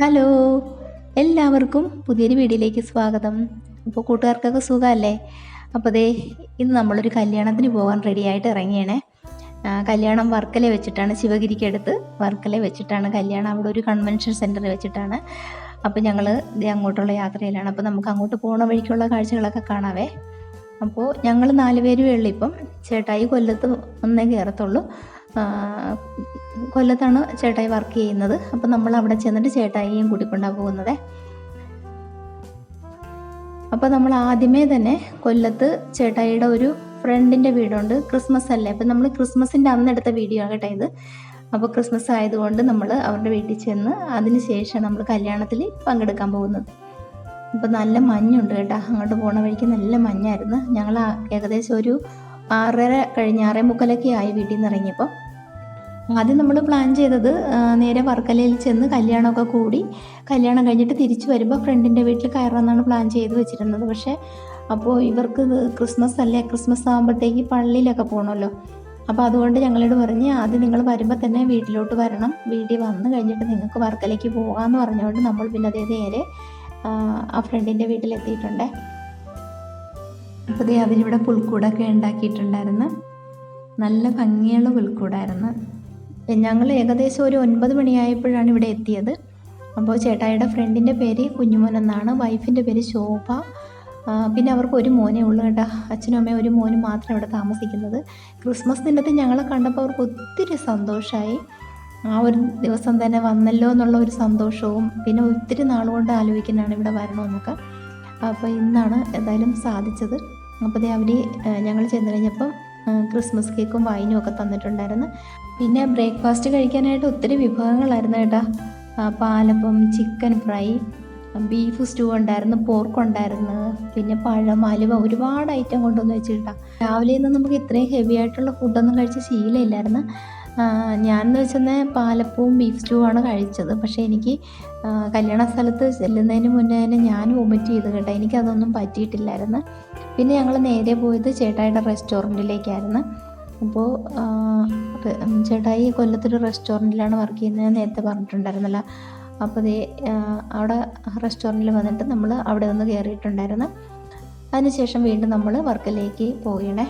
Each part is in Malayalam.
ഹലോ എല്ലാവർക്കും പുതിയൊരു വീഡിയോയിലേക്ക് സ്വാഗതം. അപ്പോൾ കൂട്ടുകാർക്കൊക്കെ സുഖമല്ലേ? അപ്പോൾ ദേ ഇന്ന് നമ്മളൊരു കല്യാണത്തിന് പോകാൻ റെഡിയായിട്ട് ഇറങ്ങിയണേ. കല്യാണം വർക്കല വെച്ചിട്ടാണ് ശിവഗിരിക്ക് അടുത്ത് വർക്കല വെച്ചിട്ടാണ്. കല്യാണം അവിടെ ഒരു കൺവെൻഷൻ സെന്ററിൽ വെച്ചിട്ടാണ്. അപ്പോൾ ഞങ്ങൾ അങ്ങോട്ടുള്ള യാത്രയിലാണ്. അപ്പോൾ നമുക്ക് അങ്ങോട്ട് പോകുന്ന വഴിക്കുള്ള കാഴ്ചകളൊക്കെ കാണാവേ. അപ്പോൾ ഞങ്ങൾ നാല് ഉള്ളു ഇപ്പം. ചേട്ടായി കൊല്ലത്ത് ഒന്നേ കയറത്തുള്ളൂ കൊല്ലത്താണ് ചേട്ടായി വർക്ക് ചെയ്യുന്നത്. അപ്പം നമ്മൾ അവിടെ ചെന്നിട്ട് ചേട്ടായിയും കൂട്ടിക്കൊണ്ടാണ് പോകുന്നത്. അപ്പോൾ നമ്മൾ ആദ്യമേ തന്നെ കൊല്ലത്ത് ചേട്ടായിയുടെ ഒരു ഫ്രണ്ടിന്റെ വീടുണ്ട്. ക്രിസ്മസ് അല്ലേ? അപ്പം നമ്മൾ ക്രിസ്മസിന്റെ അന്നെടുത്ത വീഡിയോ ആണ് കേട്ടോ ഇത്. അപ്പോൾ ക്രിസ്മസ് ആയതുകൊണ്ട് നമ്മൾ അവരുടെ വീട്ടിൽ ചെന്ന് അതിന് ശേഷം നമ്മൾ കല്യാണത്തിൽ പങ്കെടുക്കാൻ പോകുന്നത്. അപ്പോൾ നല്ല മഞ്ഞുണ്ട് കേട്ടോ. അങ്ങോട്ട് പോണ വഴിക്ക് നല്ല മഞ്ഞായിരുന്നു. ഞങ്ങൾ ഏകദേശം ഒരു ആറര കഴിഞ്ഞ് ആറേ മുക്കാലൊക്കെ ആയി വീട്ടിൽ നിന്ന് ഇറങ്ങിയപ്പോൾ ആദ്യം നമ്മൾ പ്ലാൻ ചെയ്തത് നേരെ വർക്കലയിൽ ചെന്ന് കല്യാണമൊക്കെ കൂടി കല്യാണം കഴിഞ്ഞിട്ട് തിരിച്ചു വരുമ്പോൾ ഫ്രണ്ടിന്റെ വീട്ടിൽ കയറാമെന്നാണ് പ്ലാൻ ചെയ്ത് വെച്ചിരുന്നത്. പക്ഷേ അപ്പോൾ ഇവർക്ക് ക്രിസ്മസ് അല്ലേ ക്രിസ്മസ് ആകുമ്പോഴത്തേക്ക് പള്ളിയിലൊക്കെ പോകണമല്ലോ അപ്പോൾ അതുകൊണ്ട് ഞങ്ങളോട് പറഞ്ഞ് ആദ്യം നിങ്ങൾ വരുമ്പോൾ തന്നെ വീട്ടിലോട്ട് വരണം. വീട്ടിൽ വന്ന് കഴിഞ്ഞിട്ട് നിങ്ങൾക്ക് വർക്കലേക്ക് പോകാമെന്ന് പറഞ്ഞുകൊണ്ട് നമ്മൾ പിന്നെ അതേ നേരെ ആ, ഫ്രണ്ടിന്റെ വീട്ടിലെത്തിയിട്ടുണ്ട് അപ്പോൾ അതേ അവരിവിടെ പുൽക്കൂടൊക്കെ ഉണ്ടാക്കിയിട്ടുണ്ടായിരുന്നു. നല്ല ഭംഗിയുള്ള പുൽക്കൂടായിരുന്നു. ഞങ്ങൾ ഏകദേശം ഒരു ഒൻപത് മണിയായപ്പോഴാണ് ഇവിടെ എത്തിയത്. അപ്പോൾ ചേട്ടായിയുടെ ഫ്രണ്ടിന്റെ പേര് കുഞ്ഞുമോൻ എന്നാണ്. വൈഫിന്റെ പേര് ശോഭ. പിന്നെ അവർക്ക് ഒരു മോനെ ഉള്ളൂ കേട്ടോ. അച്ഛനും അമ്മയും ഒരു മോനും മാത്രം ഇവിടെ താമസിക്കുന്നത്. ക്രിസ്മസ് ദിനത്ത് ഞങ്ങളെ കണ്ടപ്പോൾ അവർക്ക് ഒത്തിരി സന്തോഷമായി. ആ ഒരു ദിവസം തന്നെ വന്നല്ലോ എന്നുള്ള ഒരു സന്തോഷവും പിന്നെ ഒത്തിരി നാളുകൊണ്ട് ആലോചിക്കുന്നതാണ് ഇവിടെ വരണമെന്നൊക്കെ. അപ്പോൾ ഇന്നാണ് എന്തായാലും സാധിച്ചത്. അപ്പോൾ അവർ ഞങ്ങൾ ചെന്ന് കഴിഞ്ഞപ്പം ക്രിസ്മസ് കേക്കും വൈനും ഒക്കെ തന്നിട്ടുണ്ടായിരുന്നു. പിന്നെ ബ്രേക്ക്ഫാസ്റ്റ് കഴിക്കാനായിട്ട് ഒത്തിരി വിഭവങ്ങളായിരുന്നു കേട്ടോ. Palappam chicken fry beef stew ഉണ്ടായിരുന്നു പോർക്ക് ഉണ്ടായിരുന്നു പിന്നെ പഴം അലുവ ഒരുപാട് ഐറ്റം കൊണ്ടുവന്ന് വെച്ചിട്ടാ. രാവിലെ നിന്ന് നമുക്ക് ഇത്രയും ഹെവി ആയിട്ടുള്ള ഫുഡൊന്നും കഴിച്ച് ശീലമില്ലായിരുന്നു. ഞാനെന്ന് വെച്ചാൽ പാലപ്പവും ബീഫ് സ്റ്റൂ ആണ് കഴിച്ചത്. പക്ഷേ എനിക്ക് കല്യാണ സ്ഥലത്ത് ചെല്ലുന്നതിന് മുന്നേ തന്നെ ഞാൻ വൊമിറ്റ് ചെയ്ത് കേട്ടോ. എനിക്കതൊന്നും പറ്റിയിട്ടില്ലായിരുന്നു. പിന്നെ ഞങ്ങൾ നേരെ പോയത് ചേട്ടായിയുടെ റെസ്റ്റോറന്റിലേക്കായിരുന്നു അപ്പോൾ ചേട്ടായി കൊല്ലത്തൊരു റെസ്റ്റോറന്റിലാണ് വർക്ക് ചെയ്യുന്നത് നേരത്തെ പറഞ്ഞിട്ടുണ്ടായിരുന്നല്ല. അപ്പോൾ ദേ അവിടെ റെസ്റ്റോറന്റിൽ വന്നിട്ട് നമ്മൾ അവിടെ നിന്ന് കയറിയിട്ടുണ്ടായിരുന്നു അതിനുശേഷം വീണ്ടും നമ്മൾ വർക്കിലേക്ക് പോവുകയാണേ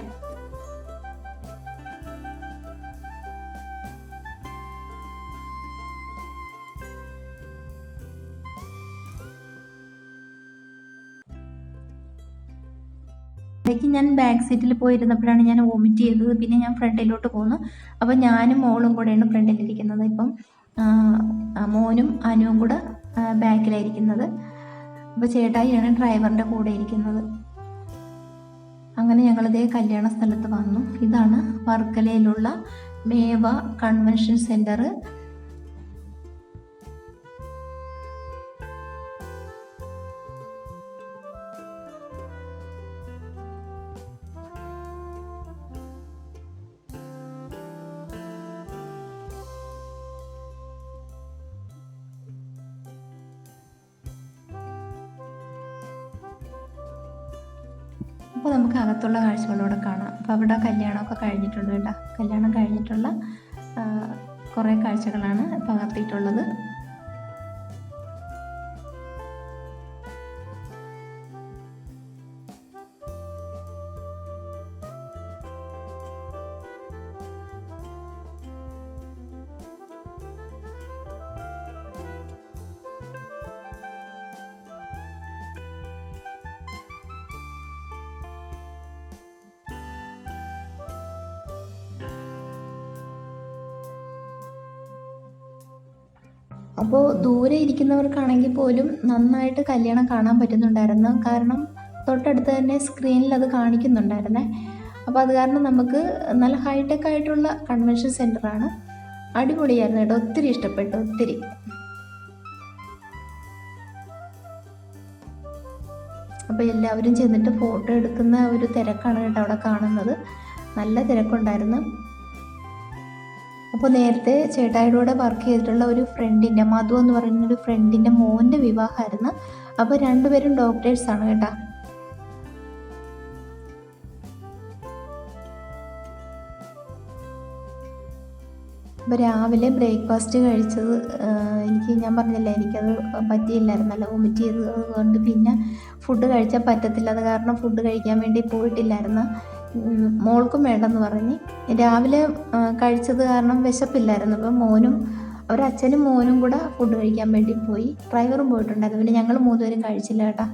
ഇടയ്ക്ക് ഞാൻ ബാക്ക് സീറ്റിൽ പോയിരുന്നപ്പോഴാണ് ഞാൻ വോമിറ്റ് ചെയ്തത്. പിന്നെ ഞാൻ ഫ്രണ്ടിലോട്ട് പോന്നു. അപ്പോൾ ഞാനും മോളും കൂടെയാണ് ഫ്രണ്ടിലിരിക്കുന്നത് ഇപ്പം മോനും അനുവും കൂടെ ബാക്കിലായിരിക്കുന്നത് അപ്പോൾ ചേട്ടായിയാണ് ഡ്രൈവറിന്റെ കൂടെ ഇരിക്കുന്നത്. അങ്ങനെ ഞങ്ങളിതേ കല്യാണ സ്ഥലത്ത് വന്നു. ഇതാണ് വർക്കലയിലുള്ള മേവ കൺവെൻഷൻ സെന്റർ അപ്പോൾ നമുക്ക് അകത്തുള്ള കാഴ്ചകളിലൂടെ കാണാം. അപ്പോൾ അവിടെ കല്യാണമൊക്കെ കഴിഞ്ഞിട്ടുണ്ട് കേട്ടോ. കല്യാണം കഴിഞ്ഞിട്ടുള്ള കുറേ കാഴ്ചകളാണ് പകർത്തിയിട്ടുള്ളത് അപ്പോൾ ദൂരെ ഇരിക്കുന്നവർക്കാണെങ്കിൽ പോലും നന്നായിട്ട് കല്യാണം കാണാൻ പറ്റുന്നുണ്ടായിരുന്നു. കാരണം തൊട്ടടുത്ത് തന്നെ സ്ക്രീനിൽ അത് കാണിക്കുന്നുണ്ടായിരുന്നേ. അപ്പോൾ അത് കാരണം നമുക്ക് നല്ല ഹൈടെക് ആയിട്ടുള്ള കൺവെൻഷൻ സെന്ററാണ് അടിപൊളിയായിരുന്നു കേട്ടോ. ഒത്തിരി ഇഷ്ടപ്പെട്ടു. ഒത്തിരി. അപ്പോൾ എല്ലാവരും ചെന്നിട്ട് ഫോട്ടോ എടുക്കുന്ന ഒരു തിരക്കാണ് കേട്ടോ അവിടെ കാണുന്നത്. നല്ല തിരക്കുണ്ടായിരുന്നു. അപ്പോൾ നേരത്തെ ചേട്ടായിയുടെ കൂടെ വർക്ക് ചെയ്തിട്ടുള്ള ഒരു ഫ്രണ്ടിന്റെ മധു എന്ന് പറയുന്ന ഒരു ഫ്രണ്ടിന്റെ മോന്റെ വിവാഹമായിരുന്നു. അപ്പോൾ രണ്ടുപേരും ഡോക്ടേഴ്സാണ് കേട്ടോ. അപ്പോൾ രാവിലെ ബ്രേക്ക്ഫാസ്റ്റ് കഴിച്ചത് എനിക്ക് ഞാൻ പറഞ്ഞില്ലേ എനിക്കത് പറ്റിയില്ലായിരുന്നല്ലോ വൊമിറ്റ് ചെയ്തത് കൊണ്ട് പിന്നെ ഫുഡ് കഴിച്ചാൽ പറ്റത്തില്ല. അത് കാരണം ഫുഡ് കഴിക്കാൻ വേണ്ടി പോയിട്ടില്ലായിരുന്നു. മോൾക്കും വേണ്ടെന്ന് പറഞ്ഞ്. രാവിലെ കഴിച്ചത് കാരണം വിശപ്പില്ലായിരുന്നു. അപ്പം മോനും അവരച്ഛനും മോനും കൂടെ ഫുഡ് കഴിക്കാൻ വേണ്ടി പോയി. ഡ്രൈവറും പോയിട്ടുണ്ടായിരുന്നു. പിന്നെ ഞങ്ങൾ മൂന്നുപേരും കഴിച്ചില്ല കേട്ടോ.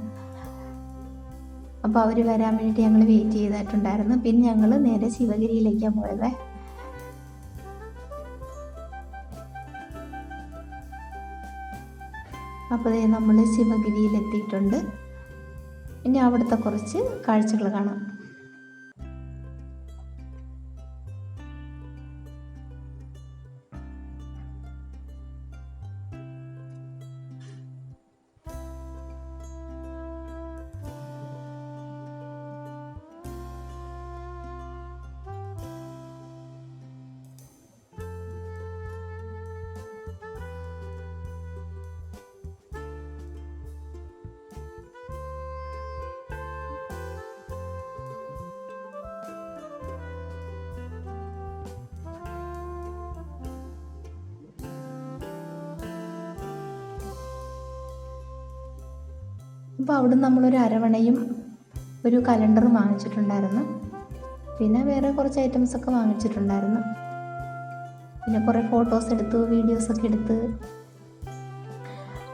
അപ്പോൾ അവർ വരാൻ വേണ്ടിയിട്ട് ഞങ്ങൾ വെയിറ്റ് ചെയ്തിട്ടുണ്ടായിരുന്നു. പിന്നെ ഞങ്ങൾ നേരെ ശിവഗിരിയിലേക്കാണ് പോയത്. അപ്പോൾ നമ്മൾ ശിവഗിരിയിൽ എത്തിയിട്ടുണ്ട് ഇനി അവിടുത്തെ കുറച്ച് കാഴ്ചകൾ കാണാം. അപ്പോൾ അവിടെ നിന്ന് നമ്മളൊരു അരവണയും ഒരു കലണ്ടറും വാങ്ങിച്ചിട്ടുണ്ടായിരുന്നു. പിന്നെ വേറെ കുറച്ച് ഐറ്റംസൊക്കെ വാങ്ങിച്ചിട്ടുണ്ടായിരുന്നു. പിന്നെ കുറേ ഫോട്ടോസ് എടുത്തു വീഡിയോസൊക്കെ എടുത്ത്.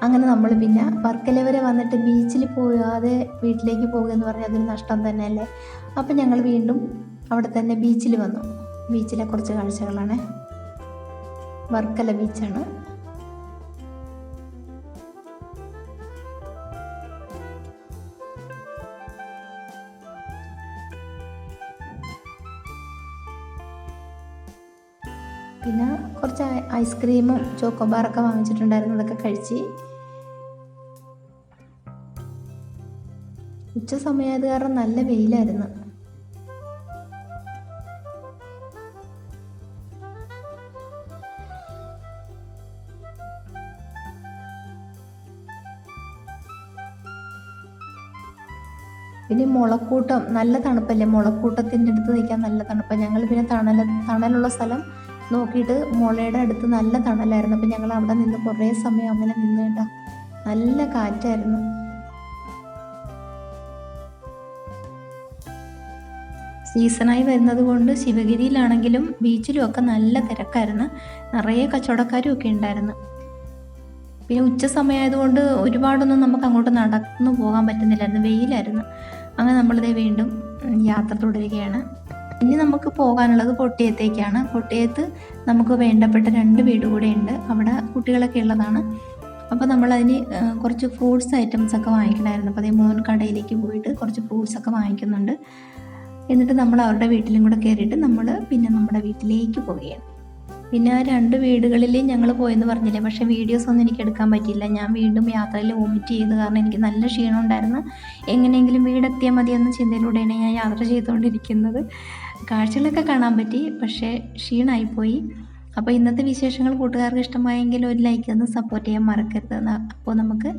അങ്ങനെ നമ്മൾ പിന്നെ വർക്കല വരെ വന്നിട്ട് ബീച്ചിൽ പോകാതെ വീട്ടിലേക്ക് പോകുക എന്ന് പറഞ്ഞാൽ അതൊരു നഷ്ടം തന്നെയല്ലേ? അപ്പം ഞങ്ങൾ വീണ്ടും അവിടെ തന്നെ ബീച്ചിൽ വന്നു. ബീച്ചിലെ കുറച്ച് കാഴ്ചകളാണ്. വർക്കല ബീച്ചാണ് പിന്നെ കുറച്ച് ഐസ്ക്രീമും ചോക്കോബാറൊക്കെ വാങ്ങിച്ചിട്ടുണ്ടായിരുന്നു. അതൊക്കെ കഴിച്ച്. ഉച്ച സമയമായത് കാരണം നല്ല വെയിലായിരുന്നു. പിന്നെ മുളക്കൂട്ടം നല്ല തണുപ്പല്ലേ? മുളക്കൂട്ടത്തിന്റെ അടുത്ത് നിൽക്കാൻ നല്ല തണുപ്പാണ് ഞങ്ങൾ പിന്നെ തണൽ തണലുള്ള സ്ഥലം നോക്കിയിട്ട് മുളയുടെ അടുത്ത് നല്ല തണലായിരുന്നു. അപ്പം ഞങ്ങൾ അവിടെ നിന്ന് കുറേ സമയം അങ്ങനെ നിന്ന് കേട്ടോ. നല്ല കാറ്റായിരുന്നു. സീസണായി വരുന്നത് കൊണ്ട് ശിവഗിരിയിലാണെങ്കിലും ബീച്ചിലും ഒക്കെ നല്ല തിരക്കായിരുന്നു. നിറയെ കച്ചവടക്കാരും ഒക്കെ ഉണ്ടായിരുന്നു. പിന്നെ ഉച്ച സമയമായതുകൊണ്ട് ഒരുപാടൊന്നും നമുക്ക് അങ്ങോട്ട് നടന്നു പോകാൻ പറ്റുന്നില്ലായിരുന്നു. വെയിലായിരുന്നു. അങ്ങനെ നമ്മളിതേ വീണ്ടും യാത്ര തുടരുകയാണ്. ഇനി നമുക്ക് പോകാനുള്ളത് പൊട്ടിയത്തേക്കാണ് പൊട്ടിയത്ത് നമുക്ക് വേണ്ടപ്പെട്ട രണ്ട് വീട് കൂടെ ഉണ്ട്. അവിടെ കുട്ടികളൊക്കെ ഉള്ളതാണ്. അപ്പോൾ നമ്മൾ അതിന് കുറച്ച് ഫ്രൂട്ട്സ് ഐറ്റംസ് ഒക്കെ വാങ്ങിക്കണമായിരുന്നു. അപ്പോൾ അതേ മോൻ കടയിലേക്ക് പോയിട്ട് കുറച്ച് ഫ്രൂട്ട്സ് ഒക്കെ വാങ്ങിക്കുന്നുണ്ട്. എന്നിട്ട് നമ്മൾ അവരുടെ വീട്ടിലും കൂടെ കയറിയിട്ട് നമ്മൾ പിന്നെ നമ്മുടെ വീട്ടിലേക്ക് പോവുകയാണ്. പിന്നെ ആ രണ്ട് വീടുകളിൽ ഞങ്ങൾ പോയെന്ന് പറഞ്ഞില്ലേ പക്ഷേ വീഡിയോസ് ഒന്നും എനിക്ക് എടുക്കാൻ പറ്റിയില്ല. ഞാൻ വീണ്ടും യാത്രയിൽ വോമിറ്റ് ചെയ്ത് കാരണം എനിക്ക് നല്ല ക്ഷീണം ഉണ്ടായിരുന്നു. എങ്ങനെയെങ്കിലും വീടെത്തിയാൽ മതി എന്ന ചിന്തയിലൂടെയാണ് ഞാൻ യാത്ര ചെയ്തുകൊണ്ടിരിക്കുന്നത്. കാഴ്ചകളൊക്കെ കാണാൻ പറ്റി പക്ഷേ ക്ഷീണമായിപ്പോയി അപ്പോൾ ഇന്നത്തെ വിശേഷങ്ങൾ കൂട്ടുകാർക്ക് ഇഷ്ടമായെങ്കിൽ ഒരു ലൈക്ക് ഒന്ന് സപ്പോർട്ട് ചെയ്യാൻ മറക്കരുത് അപ്പോൾ നമുക്ക്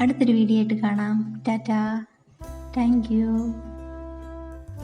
അടുത്തൊരു വീഡിയോ ആയിട്ട് കാണാം. ടാറ്റാ. താങ്ക്